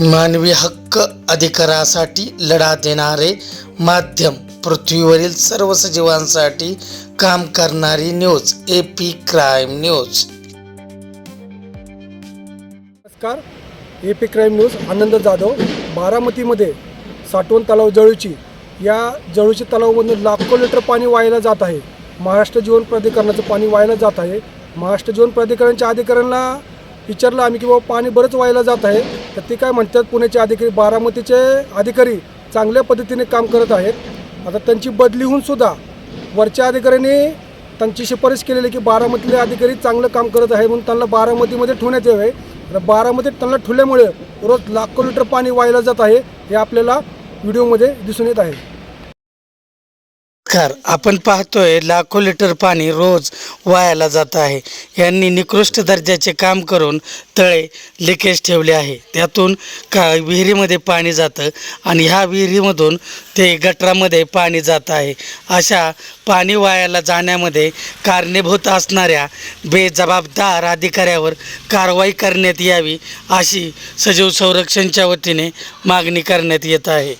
मानवी हक्क अधिकारासाठी लढा देणारे माध्यम पृथ्वीवरील सर्व सजीवांसाठी काम करणारी news A P crime news नमस्कार. A P crime news Anand Jadhav. बारामतीमध्ये साठवण तलाव जळूची. या जळूची तलावामधून लाखो लिटर पाणी वायाला जात आहे. महाराष्ट्र जीवन प्राधिकरणाचं पाणी वायाला जात आहे. महाराष्ट्र जीवन प्राधिकरणच्या अधिकाऱ्यांना विचारलं आम्ही की बाबा पाणी बरंच वायाला जात आहे. तर ते काय म्हणतात पुण्याचे अधिकारी बारामतीचे अधिकारी चांगल्या पद्धतीने काम करत आहेत. आता त्यांची बदली होऊन सुद्धा वरच्या अधिकाऱ्यांनी त्यांची शिफारस केलेली की बारामतीतले अधिकारी चांगलं काम करत आहे म्हणून त्यांना बारामतीमध्ये ठेवण्यात यावे. तर बारामतीत त्यांना ठेवल्यामुळे रोज लाखो लिटर पाणी वाहिलं जात आहे हे आपल्याला व्हिडिओमध्ये दिसून येत आहे. नमस्कार. आपण पाहतोय लाखो लिटर पाणी रोज वायाला जात आहे. यांनी निकृष्ट दर्जाचे काम करून तळे लिकेज ठेवले आहे. त्यातून का विहिरीमध्ये पाणी जातं आणि ह्या विहिरीमधून ते गटरामध्ये पाणी जात आहे. अशा पाणी वायाला जाण्यामध्ये कारणीभूत असणाऱ्या बेजबाबदार अधिकाऱ्यावर कारवाई करण्यात यावी अशी सजीव संरक्षणच्या वतीने मागणी करण्यात येत आहे.